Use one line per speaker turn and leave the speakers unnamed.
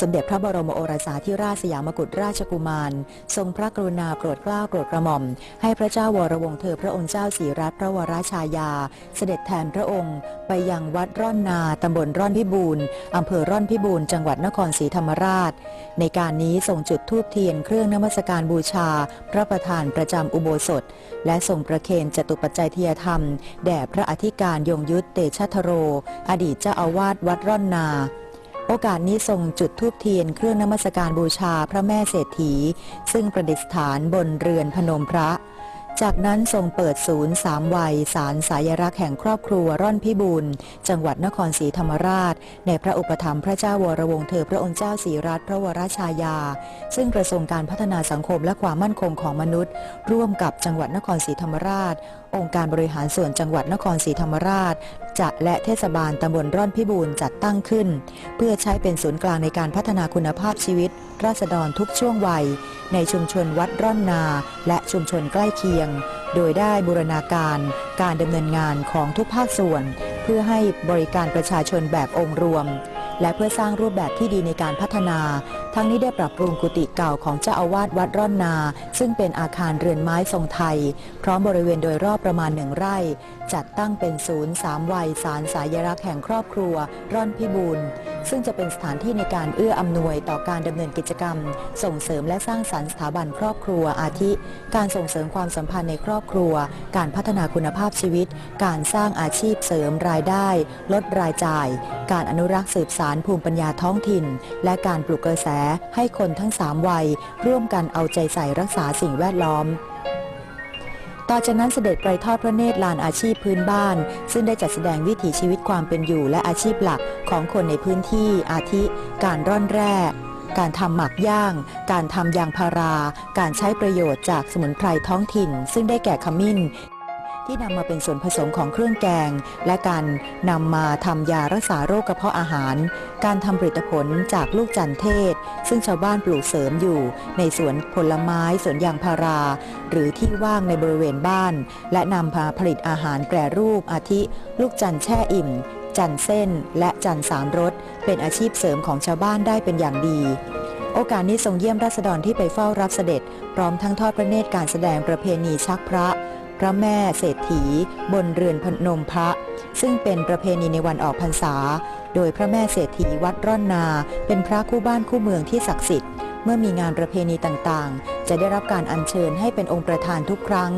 สมเด็จพระบรมโอรสาธิราชสยามกุฎราชกุมาร ทรงพระกรุณาโปรดเกล้าโปรดกระหม่อม ให้พระเจ้าวรวงเธอพระองค์เจ้าศรีรัตนพระวราชายา เสด็จแทนพระองค์ ไปยังวัดร่อนนาตำบลร่อนพิบูรณ์อำเภอร่อนพิบูรณ์จังหวัดนครศรีธรรมราช ในการนี้ทรงจุดธูปเทียนเครื่องนมัสการบูชา พระประธานประจำอุโบสถ และทรงประเคนจตุปัจจัยเทียธรรม แด่พระอธิการยงยุทธเตชะทโร อดีตเจ้าอาวาสวัดร่อนนา โอกาสนี้ทรงจุดธูปเทียนเครื่องนมัสการบูชาพระแม่เศรษฐี ซึ่งประดิษฐานบนเรือนพนมพระ จากนั้นทรงเปิดศูนย์สามวัยสารสายรักแห่งครอบครัวร่อนพิบูลจังหวัดนครศรีธรรมราช ในพระอุปถัมภ์พระเจ้าวรวงเธอพระองค์เจ้าศรีรัตนพระวรชายา ซึ่งกระทรวงการพัฒนาสังคมและความมั่นคงของมนุษย์ ร่วมกับจังหวัดนครศรีธรรมราช องค์การบริหารส่วนจังหวัดนครศรีธรรมราช จะและเทศบาลตำบลร่อนพิบูลจัดตั้งขึ้น เพื่อใช้เป็นศูนย์กลางในการพัฒนาคุณภาพชีวิต ราษฎรทุกช่วงวัย ในชุมชนวัดร่อนนา และชุมชนใกล้เคียง โดยได้บูรณาการการดำเนินงานของทุกภาคส่วน เพื่อให้บริการประชาชนแบบองค์รวมและเพื่อสร้างรูปแบบที่ดีในการพัฒนา ทั้งนี้ได้ปรับปรุงกุฏิเก่าของเจ้าอาวาสวัดร่อนนา ซึ่งเป็นอาคารเรือนไม้ทรงไทย พร้อมบริเวณโดยรอบประมาณหนึ่งไร่ จัดตั้งเป็นศูนย์สามวัยสารสายรักแห่งครอบครัว ร่อนพิบูลซึ่งจะเป็นสถานที่ในการเอื้ออำนวยต่อการดำเนินกิจกรรม ส่งเสริมและสร้างสรรค์สถาบันครอบครัวอาทิ การส่งเสริมความสัมพันธ์ในครอบครัว การพัฒนาคุณภาพชีวิต การสร้างอาชีพเสริมรายได้ ลดรายจ่าย การอนุรักษ์สืบสารภูมิปัญญาท้องถิ่น และการปลุกกระแสให้คนทั้งสามวัย ร่วมกันเอาใจใส่รักษาสิ่งแวดล้อม ต่อจากนั้นเสด็จไปทอดพระเนตรลานอาชีพพื้นบ้าน ซึ่งได้จัดแสดงวิถีชีวิตความเป็นอยู่และอาชีพหลักของคนในพื้นที่อาทิ การร่อนแร่การทำหมักย่าง การทำยางพารา การใช้ประโยชน์จากสมุนไพรท้องถิ่น ซึ่งได้แก่ขมิ้น ที่นำมาเป็นส่วนผสมของเครื่องแกง และการนำมาทำยารักษาโรคกระเพาะอาหาร การทำผลิตผลจากลูกจันเทศ ซึ่งชาวบ้านปลูกเสริมอยู่ ในสวนผลไม้สวนยางพารา หรือที่ว่างในบริเวณบ้าน และนำมาผลิตอาหารแปรรูปอาทิ ลูกจันแช่อิ่ม จันเส้น และจันสามรสเป็นอาชีพเสริมของชาวบ้านได้เป็นอย่างดีโอกาสนี้ทรงเยี่ยมราษฎรที่ไปเฝ้ารับเสด็จ พร้อมทั้งทอดพระเนตรการแสดงประเพณีชักพระ พระแม่เศรษฐี บนเรือนพนมพระ ซึ่งเป็นประเพณีในวันออกพรรษา โดยพระแม่เศรษฐีวัดร่อนนา เป็นพระคู่บ้านคู่เมืองที่ศักดิ์สิทธิ์ เมื่อมีงานประเพณีต่างๆ จะได้รับการอัญเชิญให้เป็นองค์ประธานทุกครั้ง